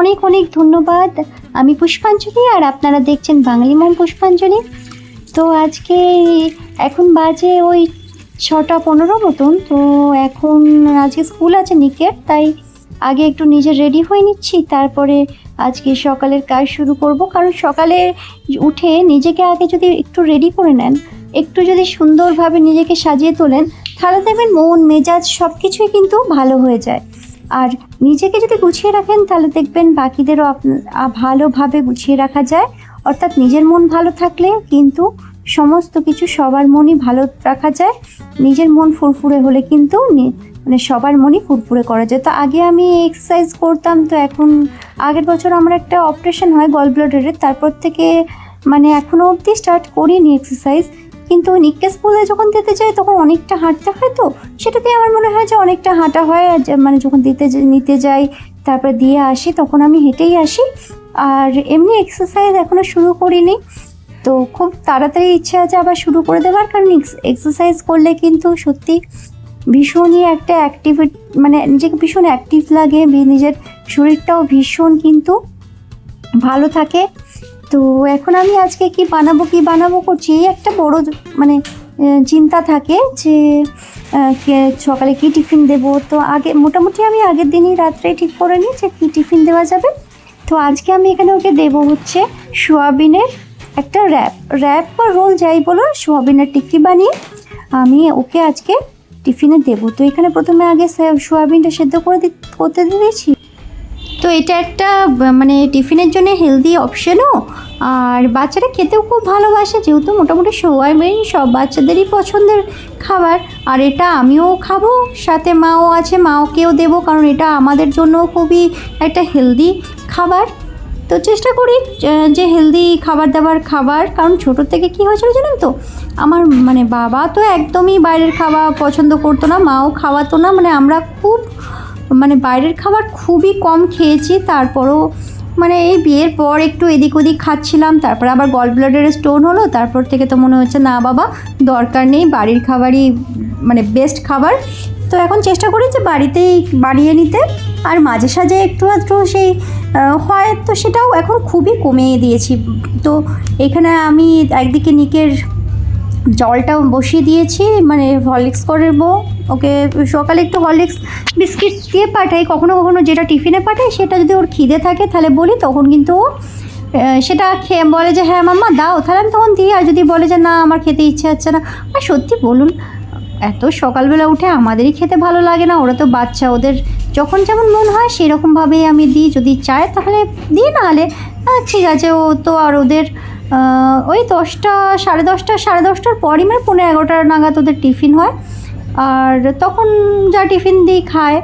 অনেক অনেক ধন্যবাদ। আমি পুষ্পাঞ্জলি আর আপনারা দেখছেন বাঙালি মম পুষ্পাঞ্জলি। তো আজকে এখন বাজে ওই ছটা পনেরো মতন। তো এখন আজকে স্কুল আছে নিকের, তাই আগে একটু নিজে রেডি হয়ে নিচ্ছি। তারপরে আজকে সকালের কাজ শুরু করব। কারণ সকালে উঠে নিজেকে আগে যদি একটু রেডি করে নেন, একটু যদি সুন্দরভাবে নিজেকে সাজিয়ে তোলেন, তাহলে দেখবেন মন, মেজাজ সব কিছুই কিন্তু ভালো হয়ে যায়। আর নিজেকে যদি গুছিয়ে রাখেন, তাহলে দেখবেন বাকিদেরও ভালোভাবে গুছিয়ে রাখা যায়। অর্থাৎ নিজের মন ভালো থাকলে কিন্তু সমস্ত কিছু সবার মনই ভালো রাখা যায়। নিজের মন ফুরফুরে হলে কিন্তু মানে সবার মনই ফুরফুরে করা যায়। তো আগে আমি এক্সারসাইজ করতাম, তো এখন আগের বছর আমার একটা অপারেশন হয় গল ব্লাডারের তারপর থেকে মানে এখনও অবধি স্টার্ট করিনি এক্সারসাইজ কিন্তু নিক্কে স্কুলে যখন দিতে যাই তখন অনেকটা হাঁটতে হয় তো? সেটাতে আমার মনে হয় যে অনেকটা হাঁটা হয় মানে যখন দিতে নিতে যাই, তারপরে দিয়ে আসি, তখন আমি হেঁটেই আসি। আর এমনি এক্সারসাইজ এখনও শুরু করিনি। তো খুব তাড়াতাড়ি ইচ্ছে আছে আবার শুরু করে দেওয়ার কারণ এক্সারসাইজ করলে কিন্তু সত্যি ভীষণই একটা অ্যাক্টিভ মানে নিজেকে ভীষণ অ্যাক্টিভ লাগে নিজের শরীরটাও ভীষণ কিন্তু ভালো থাকে। তো এখন আমি আজকে কি বানাবো কি বানাবো করছি? এই একটা বড় মানে চিন্তা থাকে যে সকালে কি টিফিন দেবো? তো আগে, মোটামুটি আমি আগের দিনই রাত্রে ঠিক করে নিই যে কী টিফিন দেওয়া যাবে। তো আজকে আমি এখানে ওকে দেবো হচ্ছে সোয়াবিনের একটা র্যাপ। র্যাপ বা রোল যাই বলো, সোয়াবিনের টিক্কি বানিয়ে আমি ওকে আজকে টিফিনে দেবো। তো এখানে প্রথমে আগে সোয়াবিনটা সেদ্ধ করে দি- করতে দিয়েছি। তো এটা একটা মানে টিফিনের জন্য হেলদি অপশানও আর বাচ্চারা খেতেও খুব ভালোবাসে, যেহেতু মোটামুটি সোয়াবিন সব বাচ্চাদেরই পছন্দের খাবার। আর এটা আমিও খাব, সাথে মাও আছে মাওকেও দেবো, কারণ এটা আমাদের জন্য খুবই একটা হেলদি খাবার। তো চেষ্টা করি, যে হেলদি খাবার দাবার খাবার, কারণ ছোটোর থেকে কী হয়েছিল জানেন তো? আমার মানে বাবা তো একদমই বাইরের খাওয়া পছন্দ করতো না, মাও খাওয়াতো না মানে আমরা খুব মানে বাইরের খাবার খুবই কম খেয়েছি, তারপরও মানে এই বিয়ের পর একটু এদিক ওদিক খাচ্ছিলাম, তারপর আবার গল ব্লাডারের স্টোন হলো, তারপর থেকে তো মনে হচ্ছে না বাবা, দরকার নেই, বাড়ির খাবারই মানে বেস্ট খাবার। তো এখন চেষ্টা করি যে বাড়িতেই বানিয়ে নিতে, আর মাঝে সাঝে একটু আধটু সেই হয়, তো সেটাও এখন খুবই কমিয়ে দিয়েছি। তো এখানে আমি একদিকে নিকের জলটাও বসিয়ে দিয়েছি মানে হরলিক্স করব ওকে, সকালে একটু হরলিক্স বিস্কিট দিয়ে পাঠাই কখনো কখনো যেটা টিফিনে পাঠাই সেটা যদি ওর খিদে থাকে, তাহলে বলি, তখন কিন্তু ও সেটা খেয়ে বলে যে হ্যাঁ মাম্মা, দাও। তাহলে আমি তখন দিই, আর যদি বলে যে, না, আমার খেতে ইচ্ছে হচ্ছে না। আর সত্যি বলুন, এত সকালবেলা উঠে আমাদেরই খেতে ভালো লাগে না, ওরা তো বাচ্চা, ওদের যখন যেমন মন হয়, সেরকমভাবেই আমি দিই, যদি চায় তাহলে দিই, নাহলে ঠিক আছে, ও তো আর ওদের ওই দশটা, সাড়ে দশটা, সাড়ে দশটার পরই মানে পনেরো এগারোটা নাগাদ ওদের টিফিন হয়। আর তখন যা টিফিন দিই খায়,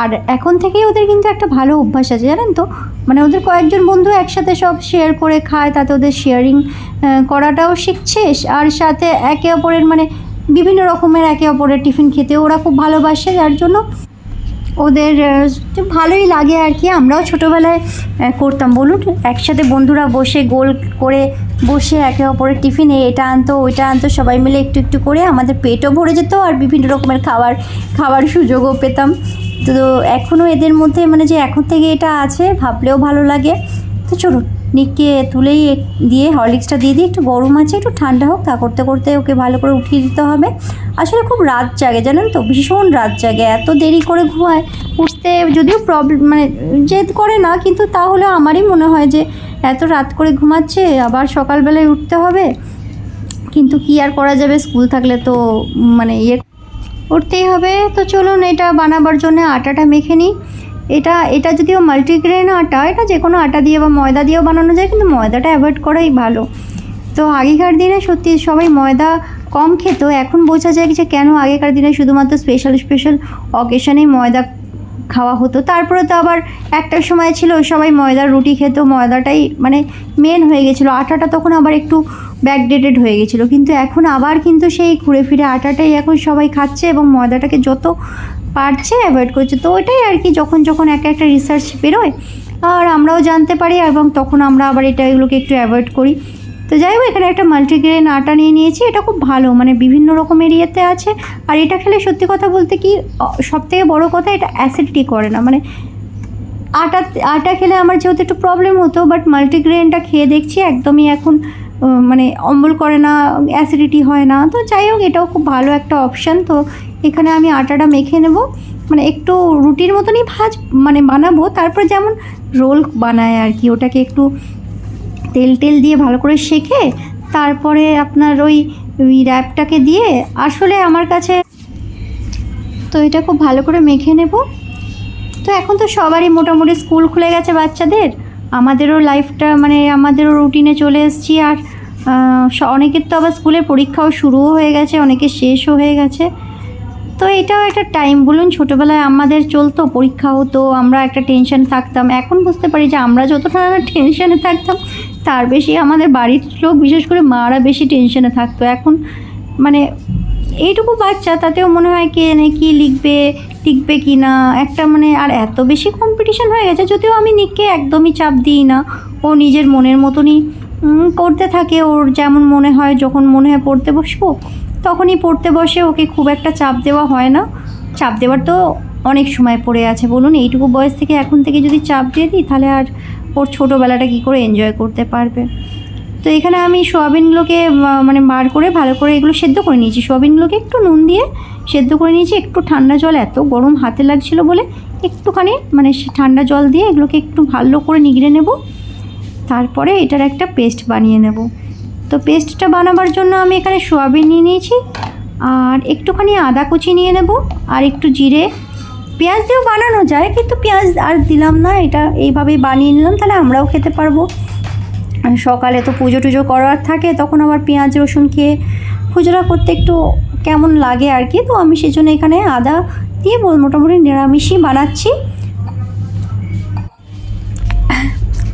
আর এখন থেকেই ওদের কিন্তু একটা ভালো অভ্যাস আছে, জানেন তো? মানে ওদের কয়েকজন বন্ধু একসাথে সব শেয়ার করে খায়, তাতে ওদের শেয়ারিং করাটাও শিখছে, আর সাথে একে অপরের মানে বিভিন্ন রকমের একে অপরের টিফিন খেতে ওরা খুব ভালোবাসে, যার জন্য ওদের ভালোই লাগে আর কি। আমরাও ছোটোবেলায় করতাম। বলুন, একসাথে বন্ধুরা বসে গোল করে বসে একে অপরের টিফিনে এটা আনতো, ওইটা আনতো, সবাই মিলে একটু একটু করে আমাদের পেটও ভরে যেত আর বিভিন্ন রকমের খাবার খাবার সুযোগও পেতাম। তো এখনও এদের মধ্যে মানে যে এখন থেকে এটা আছে, ভাবলেও ভালো লাগে। তো চলুন, নিককে তুলেই দিয়ে হরলিক্সটা দিয়ে দিই, একটু গরম আছে, একটু ঠান্ডা হোক, তা করতে করতে ওকে ভালো করে উঠিয়ে দিতে হবে। আসলে খুব রাত জাগে, জানেন তো? ভীষণ রাত জাগে, এত দেরি করে ঘুমায়। উঠতে যদিও প্রবলেম মানে জেদ করে না, কিন্তু তাহলে আমারই মনে হয় যে এত রাত করে ঘুমাচ্ছে, আবার সকালবেলায় উঠতে হবে। কিন্তু কি আর করা যাবে? স্কুল থাকলে তো মানে ইয়ে উঠতেই হবে। তো চলুন, এটা বানাবার জন্য আটাটা মেখে নিই। এটা এটা যদিও মাল্টিগ্রেন আটা, এটা যে কোনো আটা দিয়ে বা ময়দা দিয়েও বানানো যায়, কিন্তু ময়দাটা অ্যাভয়েড করাই ভালো। তো আগেকার দিনে সত্যি সবাই ময়দা কম খেত, এখন বোঝা যায় যে কেন আগেকার দিনে শুধুমাত্র স্পেশাল স্পেশাল অকেশনেই ময়দা খাওয়া হতো। তারপরে তো আবার একটা সময় ছিল সবাই ময়দার রুটি খেত। ময়দাটাই মানে মেন হয়ে গেছিল। আটাটা তখন আবার একটু ব্যাকডেটেড হয়ে গেছিল। কিন্তু এখন আবার কিন্তু সেই ঘুরে ফিরে আটাটাই এখন সবাই খাচ্ছে এবং ময়দাটাকে যত পারছে অ্যাভয়েড করছে। তো ওইটাই আর কি, যখন যখন একটা একটা রিসার্চ বেরোয়, আর আমরাও জানতে পারি এবং তখন আমরা আবার এটা এগুলোকে একটু অ্যাভয়েড করি। তো যাই হোক, এখানে একটা মাল্টিগ্রেন আটা নিয়ে নিয়েছি। এটা খুব ভালো মানে বিভিন্ন রকমের ইয়েতে আছে। আর এটা খেলে সত্যি কথা বলতে কি সব থেকে বড়ো কথা এটা অ্যাসিডিটি করে না। মানে আটা আটা খেলে আমার যেহেতু একটু প্রবলেম হতো বাট মাল্টিগ্রেনটা খেয়ে দেখছি একদমই এখন মানে অম্বল করে না অ্যাসিডিটি হয় না। তো যাই হোক, এটাও খুব ভালো একটা অপশান তো এখানে আমি আটাটা মেখে নেব। মানে একটু রুটির মতনই ভাজ মানে বানাবো। তারপর যেমন রোল বানায় আর কি, ওটাকে একটু তেল টেল দিয়ে ভালো করে শেখে, তারপরে আপনার ওই ওই র্যাপটাকে দিয়ে আসলে আমার কাছে তো এটা খুব ভালো করে মেখে নেব। তো এখন তো সবারই মোটামুটি স্কুল খুলে গেছে বাচ্চাদের, আমাদেরও লাইফটা মানে আমাদেরও রুটিনে চলে এসেছি আর অনেকের তো আবার স্কুলের পরীক্ষাও শুরুও হয়ে গেছে অনেকের শেষও হয়ে গেছে। তো এটাও একটা টাইম বলুন, ছোটোবেলায় আমাদের চলতো, পরীক্ষা হতো, আমরা একটা টেনশন থাকতাম। এখন বুঝতে পারি যে আমরা যতটা টেনশনে থাকতাম তার বেশি আমাদের বাড়ির লোক, বিশেষ করে মারা বেশি টেনশনে থাকতো। এখন মানে এইটুকু বাচ্চা, তাতেও মনে হয় কে জানে কী লিখবে লিখবে কি না। একটা মানে আর এত বেশি কম্পিটিশন হয়ে গেছে যদিও আমি নিককে একদমই চাপ দিই না। ও নিজের মনের মতনই করতে থাকে। ওর যেমন মনে হয়, যখন মনে হয় পড়তে বসবো, তখনই পড়তে বসে। ওকে খুব একটা চাপ দেওয়া হয় না। চাপ দেওয়ার তো অনেক সময় পড়ে আছে। বলুন, এইটুকু বয়স থেকে এখন থেকে যদি চাপ দিয়ে দিই, তাহলে আর ওর ছোটোবেলাটা কী করে এনজয় করতে পারবে? তো এখানে আমি সোয়াবিনগুলোকে মানে বার করে ভালো করে এগুলো সেদ্ধ করে নিয়েছি। সোয়াবিনগুলোকে একটু নুন দিয়ে সেদ্ধ করে নিয়েছি। একটু ঠান্ডা জল, এত গরম হাতে লাগছিল বলে একটুখানি মানে ঠান্ডা জল দিয়ে এগুলোকে একটু ভালো করে নিগড়ে নেব। তারপরে এটার একটা পেস্ট বানিয়ে নেব। তো পেস্টটা বানাবার জন্য আমি এখানে সোয়াবিন নিয়ে নিয়েছি। আর একটুখানি আদা কুচি নিয়ে নেব। আর একটু জিরে পেঁয়াজ দিয়েও বানানো যায়, কিন্তু পেঁয়াজ আর দিলাম না, এটা এইভাবেই বানিয়ে নিলাম, তাহলে আমরাও খেতে পারব। সকালে তো পুজো টুজো করার থাকে, তখন আবার পেঁয়াজ, রসুন খেয়ে খুচরা করতে একটু কেমন লাগে আর কি, তো আমি সেজন্য এখানে আদা দিয়ে মোটামুটি নিরামিষই বানাচ্ছি।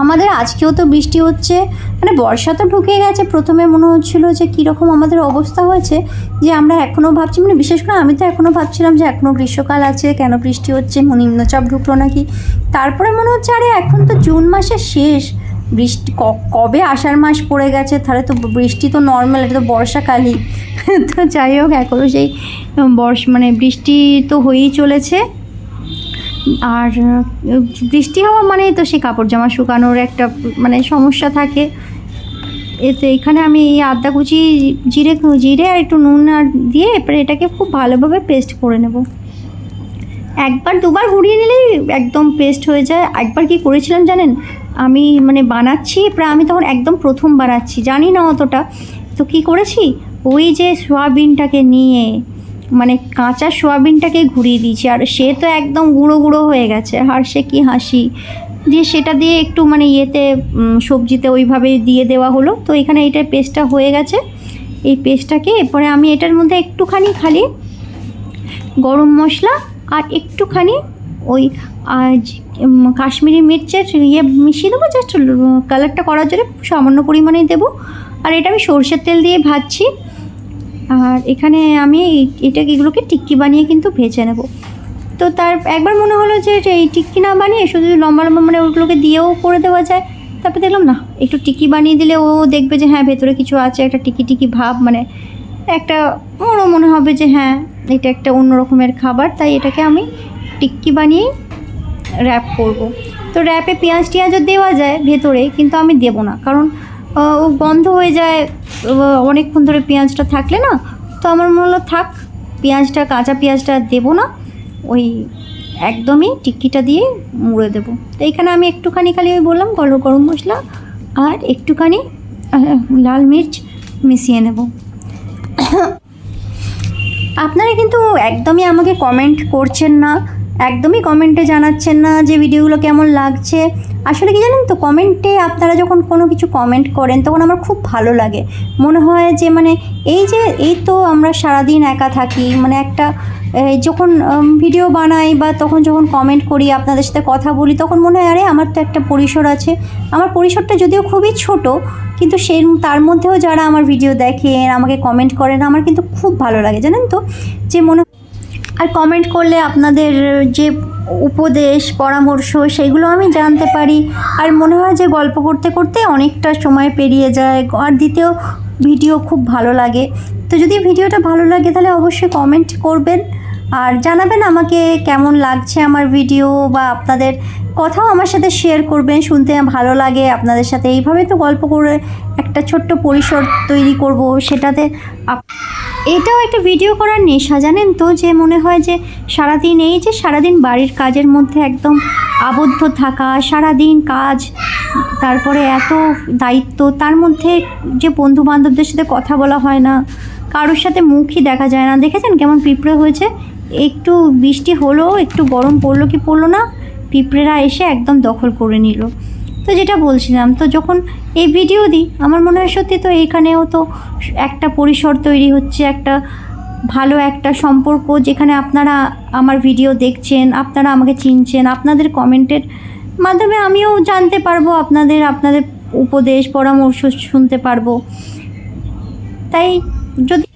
আমাদের আজকেও তো বৃষ্টি হচ্ছে। মানে বর্ষা তো ঢুকে গেছে। প্রথমে মনে হচ্ছিল যে কীরকম আমাদের অবস্থা হয়েছে, যে আমরা এখনও ভাবছি মানে বিশেষ করে আমি তো এখনও ভাবছিলাম যে এখনও গ্রীষ্মকাল আছে, কেন বৃষ্টি হচ্ছে নিম্নচাপ ঢুকলো নাকি? তারপরে মনে হচ্ছে, আরে এখন তো জুন মাসের শেষ। বৃষ্টি কবে আষাঢ় মাস পড়ে গেছে? তাহলে তো বৃষ্টি তো নর্মাল এটা তো বর্ষাকালই। তো যাই হোক এখনও সেই বর্ষ মানে বৃষ্টি তো হয়েই চলেছে। আর বৃষ্টি হওয়া মানেই তো সেই কাপড় জামা শুকানোর একটা মানে সমস্যা থাকে। এতে এখানে আমি এই আদা কুচি, জিরে জিরে আর একটু নুন আর দিয়ে এরপরে এটাকে খুব ভালোভাবে পেস্ট করে নেব। একবার দুবার ঘুরিয়ে নিলেই একদম পেস্ট হয়ে যায়। একবার কি করেছিলাম জানেন? আমি মানে বানাচ্ছি, প্রায় আমি তখন একদম প্রথম বানাচ্ছি, জানি না অতটা। তো কি করেছি? ওই যে সোয়াবিনটাকে নিয়ে মানে কাঁচা সোয়াবিনটাকে ঘুরিয়ে দিয়েছি আর সে তো একদম গুঁড়ো গুঁড়ো হয়ে গেছে। আর সে কি হাসি। দিয়ে সেটা দিয়ে একটু মানে ইয়েতে সবজিতে ওইভাবে দিয়ে দেওয়া হলো। তো এখানে এটা পেস্টটা হয়ে গেছে। এই পেস্টটাকে এরপরে আমি এটার মধ্যে একটুখানি খালি গরম মশলা আর একটুখানি ওই কাশ্মীরি মির্চের ইয়ে মিশিয়ে দেবো। জাস্ট কালারটা করার জন্য সামান্য পরিমাণেই দেবো। আর এটা আমি সর্ষের তেল দিয়ে ভাজছি। আর এখানে আমি এটা এগুলোকে টিক্কি বানিয়ে কিন্তু ভেজে নেব। তো তার একবার মনে হলো যে এই টিক্কি না বানিয়ে শুধু লম্বা লম্বা মানে ওগুলোকে দিয়েও করে দেওয়া যায়। তারপর দেখলাম না, একটু টিকি বানিয়ে দিলে ও দেখবে যে হ্যাঁ ভেতরে কিছু আছে, একটা টিকি টিকি ভাব মানে একটা ওরও মনে হবে যে হ্যাঁ এটা একটা অন্য রকমের খাবার, তাই এটাকে আমি টিক্কি বানিয়েই র্যাপ করব। তো র্যাপে পেঁয়াজ টিয়াজও দেওয়া যায় ভেতরে, কিন্তু আমি দেবো না, কারণ গন্ধ হয়ে যায় অনেকক্ষণ ধরে পেঁয়াজটা থাকলে না, তো আমার মনে হলো থাক, পেঁয়াজটা, কাঁচা পেঁয়াজটা দেবো না, ওই একদমই টিক্কিটা দিয়ে মুড়ে দেবো। তো এইখানে আমি একটুখানি খালি ওই বললাম, গরম গরম মশলা আর একটুখানি লাল মির্চ মিশিয়ে নেব। আপনারা কিন্তু একদমই আমাকে কমেন্ট করছেন না, একদমই কমেন্টে জানাচ্ছেন না যে ভিডিওগুলো কেমন লাগছে। আসলে কি জানেন তো কমেন্টে আপনারা যখন কোনো কিছু কমেন্ট করেন, তখন আমার খুব ভালো লাগে। মনে হয় যে মানে এই যে, এই তো আমরা সারাদিন একা থাকি মানে একটা যখন ভিডিও বানাই বা তখন যখন কমেন্ট করি, আপনাদের সাথে কথা বলি, তখন মনে হয়, আরে, আমার তো একটা পরিসর আছে। আমার পরিসরটা যদিও খুবই ছোট, কিন্তু সেই তার মধ্যেও যারা আমার ভিডিও দেখেন, আমাকে কমেন্ট করেন, আমার কিন্তু খুব ভালো লাগে। জানেন তো? যে মনে আর কমেন্ট করলে আপনাদের যে উপদেশ, পরামর্শ, সেগুলো আমি জানতে পারি। আর মনে হয় যে গল্প করতে করতে অনেকটা সময় পেরিয়ে যায়। আর দ্বিতীয় ভিডিও খুব ভালো লাগে। তো যদি ভিডিওটা ভালো লাগে তাহলে অবশ্যই কমেন্ট করবেন। আর জানাবেন আমাকে কেমন লাগছে আমার ভিডিও বা আপনাদের কথাও আমার সাথে শেয়ার করবেন। শুনতে ভালো লাগে। আপনাদের সাথে এইভাবে তো গল্প করে একটা ছোট্ট পরিসর তৈরি করব। সেটাতে এটাও একটা ভিডিও করার নেশা, জানেন তো? যে মনে হয় যে সারাদিন এই যে সারাদিন বাড়ির কাজের মধ্যে একদম আবদ্ধ থাকা, সারাদিন কাজ, তারপরে এত দায়িত্ব, তার মধ্যে যে বন্ধু বান্ধবদের সাথে কথা বলা হয় না, কারোর সাথে মুখই দেখা যায় না। দেখেছেন কেমন পিঁপড়ে হয়েছে? একটু বৃষ্টি হলো, একটু গরম পড়ল কি পড়ল না? পিঁপড়েরা এসে একদম দখল করে নিল। তো যেটা বলছিলাম, তো যখন এই ভিডিও দিই, আমার মনে হয় সত্যি তো এইখানেও তো একটা পরিসর তৈরি হচ্ছে, একটা ভালো একটা সম্পর্ক যেখানে আপনারা আমার ভিডিও দেখছেন, আপনারা আমাকে চিনছেন, আপনাদের কমেন্টের মাধ্যমে আমিও জানতে পারব, আপনাদের আপনাদের উপদেশ, পরামর্শ শুনতে পারব। তাই যদি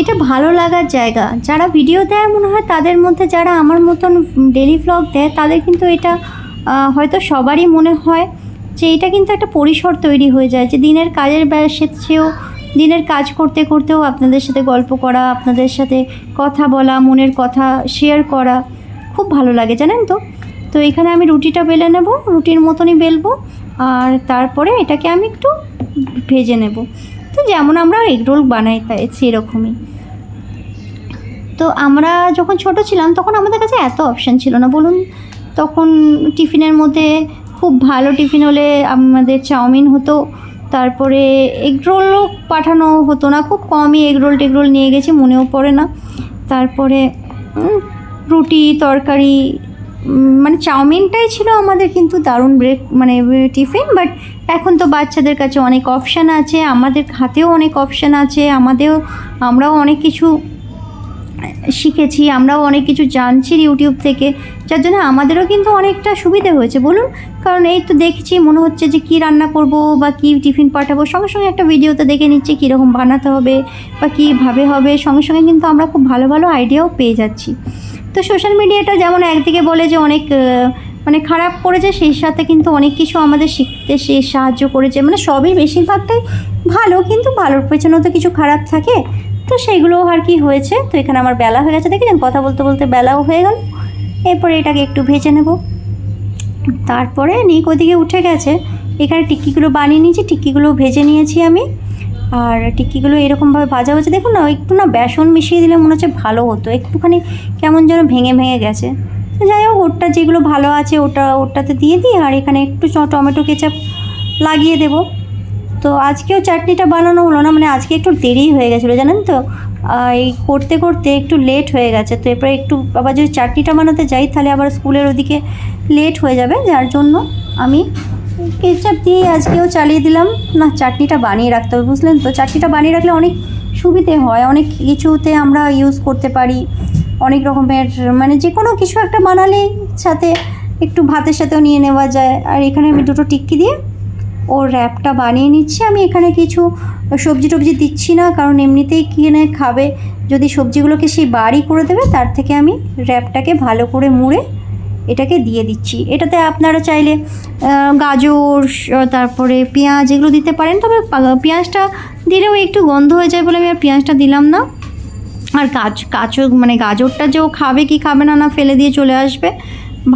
এটা ভালো লাগার জায়গা, যারা ভিডিও দেয় মনে হয় তাদের মধ্যে, যারা আমার মতন ডেলি ভ্লগ দেয়, তাদের কিন্তু এটা হয়তো সবারই মনে হয় যে এটা কিন্তু একটা পরিসর তৈরি হয়ে যায়, যে দিনের কাজের সেও দিনের কাজ করতে করতেও আপনাদের সাথে গল্প করা, আপনাদের সাথে কথা বলা, মনের কথা শেয়ার করা খুব ভালো লাগে, জানেন তো? তো এখানে আমি রুটিটা বেলে নেব, রুটির মতনই বেলবো, আর তারপরে এটাকে আমি একটু ভেজে নেব। তো যেমন আমরা এগরোল বানাই, তাই সেরকমই। তো আমরা যখন ছোট ছিলাম, তখন আমাদের কাছে এত অপশান ছিল না, বলুন। তখন টিফিনের মধ্যে খুব ভালো টিফিন হলে আমাদের চাউমিন হতো। তারপরে এগরোলও পাঠানো হতো না। খুব কমই এগরোল টেগরোল নিয়ে গেছি, মনেও পড়ে না। তারপরে রুটি, তরকারি মানে চাউমিনটাই ছিল আমাদের কিন্তু দারুণ ব্রেক মানে টিফিন। বাট এখন তো বাচ্চাদের কাছে অনেক অপশান আছে, আমাদের হাতেও অনেক অপশান আছে আমাদেরও আমরাও অনেক কিছু শিখেছি, আমরাও অনেক কিছু জানছি ইউটিউব থেকে, যার জন্য আমাদেরও কিন্তু অনেকটা সুবিধে হয়েছে। বলুন, কারণ এই তো দেখছি, মনে হচ্ছে যে কী রান্না করব বা কী টিফিন পাঠাবো। সঙ্গে সঙ্গে একটা ভিডিওতে দেখে নিচ্ছি কীরকম বানাতে হবে বা কীভাবে হবে। সঙ্গে সঙ্গে কিন্তু আমরা খুব ভালো ভালো আইডিয়াও পেয়ে যাচ্ছি। তো সোশ্যাল মিডিয়াটা যেমন একদিকে বলে যে অনেক মানে খারাপ করেছে, সেই সাথে কিন্তু অনেক কিছু আমাদের শিখতে সে সাহায্য করেছে। মানে সবই বেশিরভাগটাই ভালো, কিন্তু ভালোর পেছনেও তো কিছু খারাপ থাকে। তো সেইগুলোও আর কি হয়েছে। তো এখানে আমার বেলা হয়ে গেছে, দেখেছেন? কথা বলতে বলতে বেলাও হয়ে গেল। এরপরে এটাকে একটু ভেজে নেব। তারপরে নিক ওদিকে উঠে গেছে। এখানে টিক্কিগুলো বানিয়ে নিয়েছি, টিক্কিগুলো ভেজে নিয়েছি আমি। আর টিক্কিগুলো এরকমভাবে ভাজা হচ্ছে দেখুন না, একটু না বেসন মিশিয়ে দিলে মনে হচ্ছে ভালো হতো। একটুখানি কেমন যেন ভেঙে ভেঙে গেছে। যাই হোক, ওরটা যেগুলো ভালো আছে, ওটা ওটাতে দিয়ে দিই। আর এখানে একটু টমেটো কেচাপ লাগিয়ে দেবো। তো আজকেও চাটনিটা বানানো হলো না মানে আজকে একটু দেরি হয়ে গেছিল, জানেন তো? এই করতে করতে একটু লেট হয়ে গেছে, তো এরপরে একটু আবার যদি চাটনিটা বানাতে যাই, তাহলে আবার স্কুলের ওদিকে লেট হয়ে যাবে, যার জন্য আমি কেচাপ দিয়ে আজকেও চালিয়ে দিলাম। না, চাটনিটা বানিয়ে রাখতে হবে, বুঝলেন তো? চাটনিটা বানিয়ে রাখলে অনেক সুবিধে হয়, অনেক কিছুতে আমরা ইউজ করতে পারি, অনেক রকমের মানে যে কোনো কিছু একটা বানালেই সাথে একটু ভাতের সাথেও নিয়ে নেওয়া যায়। আর এখানে আমি দুটো টিক্কি দিয়ে ওর র্যাপটা বানিয়ে নিচ্ছি। আমি এখানে কিছু সবজি টবজি দিচ্ছি না, কারণ এমনিতেই কিনে খাবে। যদি সবজিগুলোকে সেই বাড়ি করে দেবে, তার থেকে আমি র্যাপটাকে ভালো করে মুড়ে এটাকে দিয়ে দিচ্ছি। এটাতে আপনারা চাইলে গাজর তারপরে পেঁয়াজ এগুলো দিতে পারেন। তবে পেঁয়াজটা দিলেও একটু গন্ধ হয়ে যায় বলে আমি আর পেঁয়াজটা দিলাম না। আর গাছ গাছও মানে গাজরটা যে ও খাবে কি খাবে না না ফেলে দিয়ে চলে আসবে।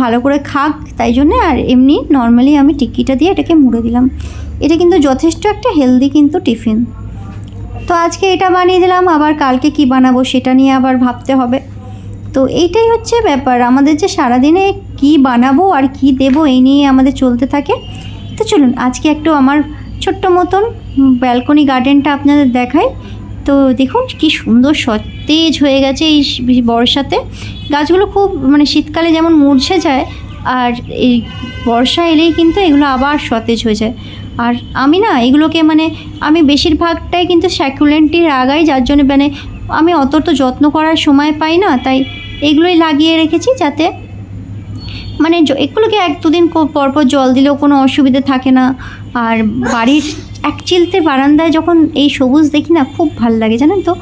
ভালো করে খাক, তাই জন্যে আর এমনি নর্মালি আমি টিক্কিটা দিয়ে এটাকে মুড়ে দিলাম। এটা কিন্তু যথেষ্ট একটা হেলদি কিন্তু টিফিন। তো আজকে এটা বানিয়ে দিলাম, আবার কালকে কি বানাবো সেটা নিয়ে আবার ভাবতে হবে। তো এইটাই হচ্ছে ব্যাপার, আমাদের যে সারাদিনে কি বানাবো আর কি দেবো এই নিয়ে আমাদের চলতে থাকে। তো চলুন, আজকে একটু আমার ছোট্ট মতন ব্যালকনি গার্ডেনটা আপনাদের দেখাই। তো দেখুন, কি সুন্দর সতেজ হয়ে গেছে এই বর্ষাতে। গাছগুলো খুব মানে শীতকালে যেমন মূর্ছে যায়, আর এই বর্ষা এলেই কিন্তু এগুলো আবার সতেজ হয়ে যায়। আর আমি না, এগুলোকে মানে আমি বেশিরভাগটাই কিন্তু স্যাকুলেন্টই লাগাই, যার জন্য মানে আমি অত তো যত্ন করার সময় পাই না, তাই এগুলোই লাগিয়ে রেখেছি যাতে মানে এগুলোকে এক দুদিন পরপর জল দিলেও কোনো অসুবিধে থাকে না। আর বাড়ির এক চিলতে বারান্দায় যখন এই সবুজ দেখি না, খুব ভালো লাগে, জানেন তো?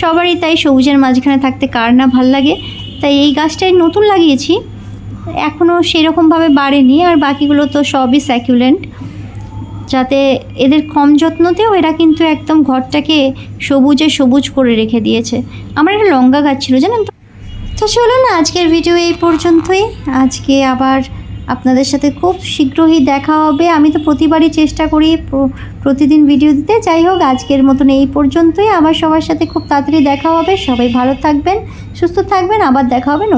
সবারই তাই সবুজের মাঝখানে থাকতে কার না ভালো লাগে। তাই এই গাছটাই নতুন লাগিয়েছি। এখনও সেরকমভাবে বাড়েনি, আর বাকিগুলো তো সবই স্যাকুলেন্ট যাতে এদের কম যত্নতেও এরা কিন্তু একদম ঘরটাকে সবুজে সবুজ করে রেখে দিয়েছে। আমার একটা লঙ্কা গাছ ছিল, জানেন তো? তো চলুন, আজকের ভিডিও এই পর্যন্তই। আজকে আবার আপনাদের সাথে খুব শীঘ্রই দেখা হবে। আমি তো প্রতিবারই চেষ্টা করি প্রতিদিন ভিডিও দিতে। যাই হোক, আজকের মতন এই পর্যন্তই। আমার সবার সাথে খুব তাড়াতাড়ি দেখা হবে। সবাই ভালো থাকবেন, সুস্থ থাকবেন। আবার দেখা হবে নতুন